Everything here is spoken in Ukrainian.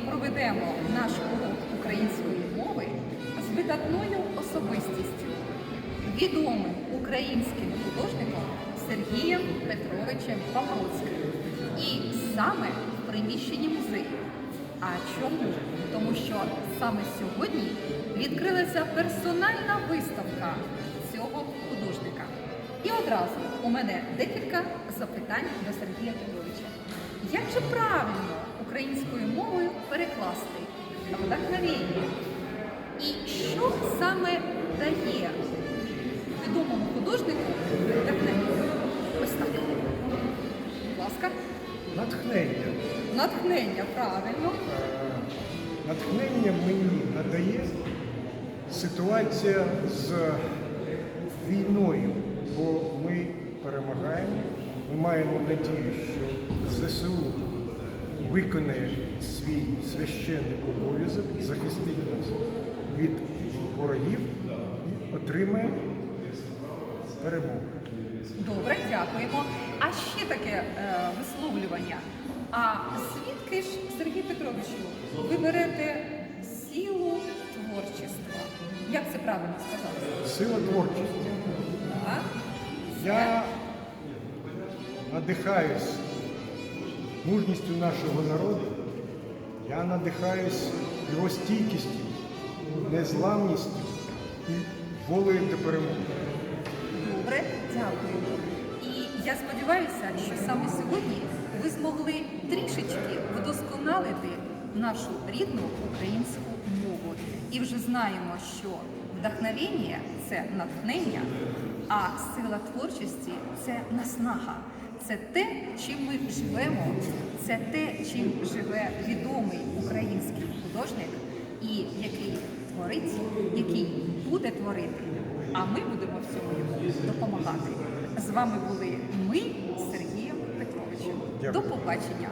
проведемо наш урок української мови з видатною особистістю, відомим українським художником Сергієм Петровичем Павлоцьким. І саме в приміщенні музею. А чому? Тому що саме сьогодні відкрилася персональна виставка цього художника. І одразу у мене декілька запитань до Сергія Петровича. Як же правильно українською мовою перекласти вдохновення? І що саме дає відомому художнику вдохновення? Ось так. Будь ласка. Натхнення. Натхнення, правильно. Е, Натхнення мені надає ситуація з війною, бо ми перемагаємо. Ми маємо надію, що ЗСУ виконає свій священний обов'язок, захистить нас від ворогів і отримає перемогу. Добре, дякуємо. А ще таке е, висловлювання. А звідки ж, Сергій Петровичу, ви берете силу творчества? Як це правильно сказати? Сила творчості. Я надихаюсь мужністю нашого народу, я надихаюсь його стійкістю, незламністю і волею до перемоги. Добре, дякую. І я сподіваюся, що саме сьогодні ви змогли трішечки вдосконалити нашу рідну українську мову. І вже знаємо, що вдохновення це натхнення, а сила творчості це наснага. Це те, чим ми живемо, це те, чим живе відомий український художник, і який творить, який буде творити. А ми будемо в цьому йому допомагати. З вами були ми з Сергієм Петровичем. До побачення.